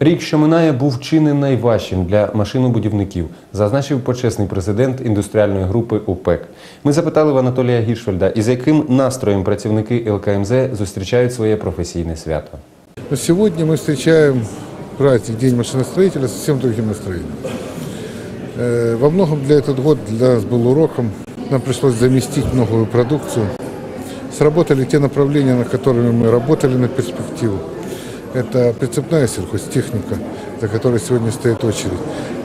Рік, що минає, був чи не найважчим для машинобудівників, зазначив почесний президент індустріальної групи ОПЕК. Ми запитали в Анатолія Гіршфельда, із яким настроєм працівники ЛКМЗ зустрічають своє професійне свято. Но сегодня мы встречаем праздник День машиностроителя с совсем другим настроением. Э, Во многом для этот год для нас был уроком. Нам пришлось заместить многую продукцию. Сработали те направления, на которыми мы работали на перспективу. Это прицепная сельхозтехника, за которой сегодня стоит очередь.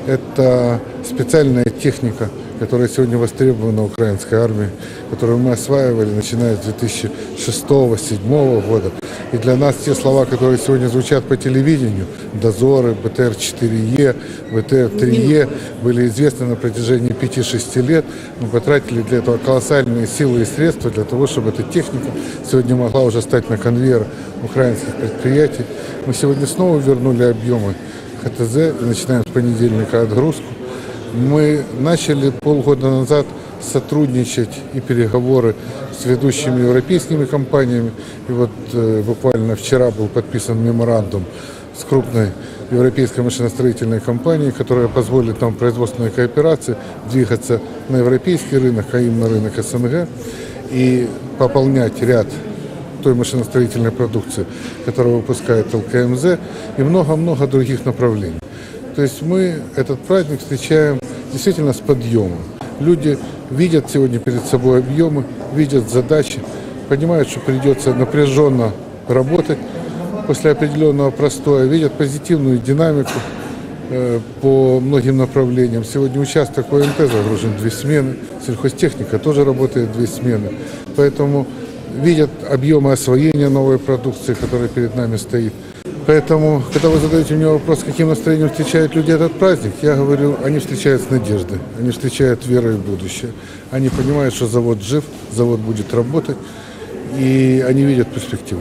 Это специальная техника, которая сегодня востребована украинской армией, которую мы осваивали начиная с 2006-2007 года. И для нас те слова, которые сегодня звучат по телевидению, дозоры, БТР-4Е, БТР-3Е, были известны на протяжении 5-6 лет. Мы потратили для этого колоссальные силы и средства для того, чтобы эта техника сегодня могла уже стать на конвейер украинских предприятий. Мы сегодня снова вернули объемы ХТЗ и начинаем с понедельника отгрузку. Мы начали полгода назад сотрудничать и переговоры с ведущими европейскими компаниями. И вот э, буквально вчера был подписан меморандум с крупной европейской машиностроительной компанией, которая позволит нам производственной кооперации двигаться на европейский рынок, а им на рынок СНГ и пополнять ряд той машиностроительной продукции, которую выпускает ЛКМЗ и много-много других направлений. То есть мы этот праздник встречаем действительно с подъемом. Люди видят сегодня перед собой объемы, видят задачи, понимают, что придется напряженно работать после определенного простоя, видят позитивную динамику э, по многим направлениям. Сегодня участок ОМТ загружен две смены, сельхозтехника тоже работает две смены. Поэтому видят объемы освоения новой продукции, которая перед нами стоит. Поэтому, когда вы задаете мне вопрос, каким настроением встречают люди этот праздник, я говорю, они встречают с надеждой, они встречают верой в будущее. Они понимают, что завод жив, завод будет работать, и они видят перспективу.